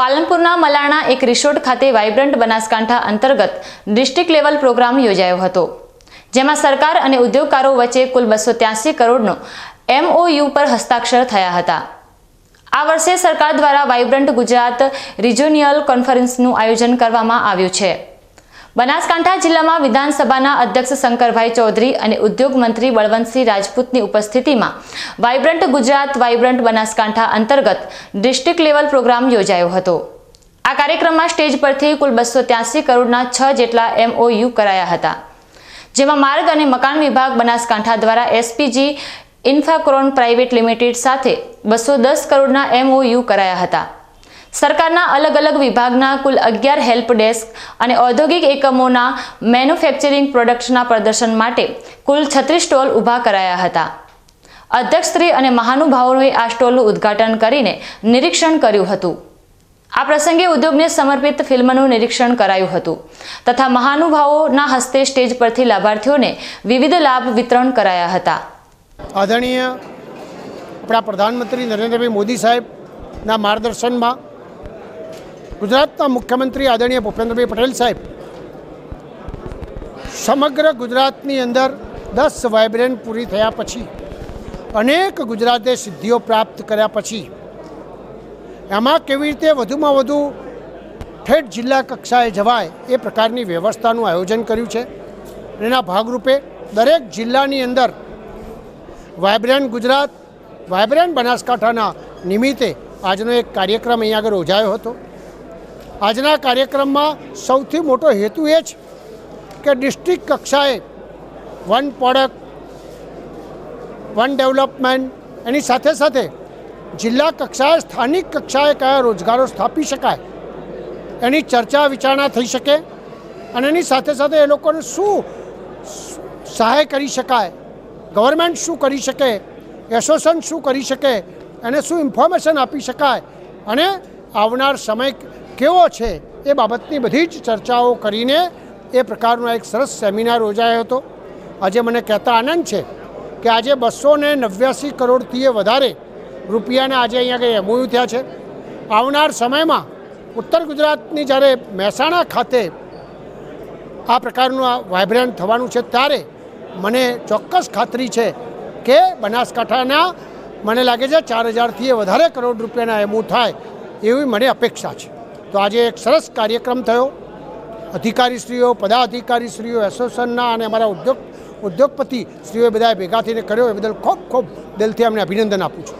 પાલનપુરના મલાણા એક રિસોર્ટ ખાતે વાઇબ્રન્ટ બનાસકાંઠા અંતર્ગત ડિસ્ટ્રિક્ટ લેવલ પ્રોગ્રામ યોજાયો હતો, જેમાં સરકાર અને ઉદ્યોગકારો વચ્ચે કુલ બસો ત્યાસી કરોડનો એમઓયુ પર હસ્તાક્ષર થયા હતા. આ વર્ષે સરકાર દ્વારા વાઇબ્રન્ટ ગુજરાત રિજોનિયલ કોન્ફરન્સનું આયોજન કરવામાં આવ્યું છે. બનાસકાંઠા જિલ્લામાં વિધાનસભાના અધ્યક્ષ શંકરભાઈ ચૌધરી અને ઉદ્યોગ મંત્રી બળવંતસિંહ રાજપૂતની ઉપસ્થિતિમાં વાઇબ્રન્ટ ગુજરાત, વાઇબ્રન્ટ બનાસકાંઠા અંતર્ગત ડિસ્ટ્રિક્ટ લેવલ પ્રોગ્રામ યોજાયો હતો. આ કાર્યક્રમમાં સ્ટેજ પરથી કુલ બસો ત્યાસી કરોડના છ જેટલા એમઓયુ કરાયા હતા. જેમાં માર્ગ અને મકાન વિભાગ બનાસકાંઠા દ્વારા એસપીજી ઇન્ફાક્રોન પ્રાઇવેટ લિમિટેડ સાથે બસો દસ કરોડના એમઓયુ કરાયા હતા. સરકારના અલગ અલગ વિભાગના કુલ અગિયાર હેલ્પ ડેસ્ક અને ઔદ્યોગિક એકમોના મેન્યુફેક્ચરિંગ પ્રોડક્ટ્સના પ્રદર્શન માટે કુલ છત્રીસ સ્ટોલ ઊભા કરાયા હતા. અધ્યક્ષશ્રી અને મહાનુભાવોએ આ સ્ટોલનું ઉદ્ઘાટન કરીને નિરીક્ષણ કર્યું હતું. આ પ્રસંગે ઉદ્યોગને સમર્પિત ફિલ્મનું નિરીક્ષણ કરાયું હતું તથા મહાનુભાવોના હસ્તે સ્ટેજ પરથી લાભાર્થીઓને વિવિધ લાભ વિતરણ કરાયા હતા. આદરણીય આપણા પ્રધાનમંત્રી નરેન્દ્રભાઈ મોદી સાહેબના માર્ગદર્શનમાં ગુજરાતના મુખ્યમંત્રી આદરણીય ભૂપેન્દ્રભાઈ પટેલ સાહેબ, સમગ્ર ગુજરાતની અંદર દસ વાઇબ્રન્ટ પૂરી થયા પછી, અનેક ગુજરાતે સિદ્ધિઓ પ્રાપ્ત કર્યા પછી, એમાં કેવી રીતે વધુમાં વધુ ઠેઠ જિલ્લા કક્ષાએ જવાય એ પ્રકારની વ્યવસ્થાનું આયોજન કર્યું છે એના ભાગરૂપે દરેક જિલ્લાની અંદર વાયબ્રન્ટ ગુજરાત, વાયબ્રન્ટ બનાસકાંઠાના નિમિત્તે આજનો એક કાર્યક્રમ અહીંયા આગળ યોજાયો હતો. આજના કાર્યક્રમમાં સૌથી મોટો હેતુ એ છે કે ડિસ્ટ્રિક્ટ કક્ષાએ વન પ્રોડક્ટ, વન ડેવલપમેન્ટ, એની સાથે સાથે જિલ્લા કક્ષાએ, સ્થાનિક કક્ષાએ કયા રોજગારો સ્થાપી શકાય એની ચર્ચા વિચારણા થઈ શકે અને એની સાથે સાથે એ લોકોને શું સહાય કરી શકાય, ગવર્મેન્ટ શું કરી શકે, એસોસિએશન શું કરી શકે, એને શું ઇન્ફોર્મેશન આપી શકાય અને આવનાર સમય કેવો છે એ બાબતની બધી જ ચર્ચાઓ કરીને એ પ્રકારનો એક સરસ સેમિનાર યોજાયો હતો. આજે મને કહેતા આનંદ છે કે આજે બસો ને નવ્યાસી કરોડથી વધારે રૂપિયાના આજે અહીંયા કંઈ એમઓયુ થયા છે. આવનાર સમયમાં ઉત્તર ગુજરાતની જ્યારે મહેસાણા ખાતે આ પ્રકારનું આ વાઇબ્રન્ટ થવાનું છે ત્યારે મને ચોક્કસ ખાતરી છે કે બનાસકાંઠાના મને લાગે છે ચાર હજારથી વધારે કરોડ રૂપિયાના એમો થાય એવી મને અપેક્ષા છે. તો આજે એક સરસ કાર્યક્રમ થયો. અધિકારીશ્રીઓ, પદાધિકારીશ્રીઓ, એસોસિએશનના અને અમારા ઉદ્યોગ, ઉદ્યોગપતિ શ્રીઓએ બધાએ ભેગા થઈને કર્યો. એ બદલ ખૂબ ખૂબ દિલથી અમને અભિનંદન આપું છું.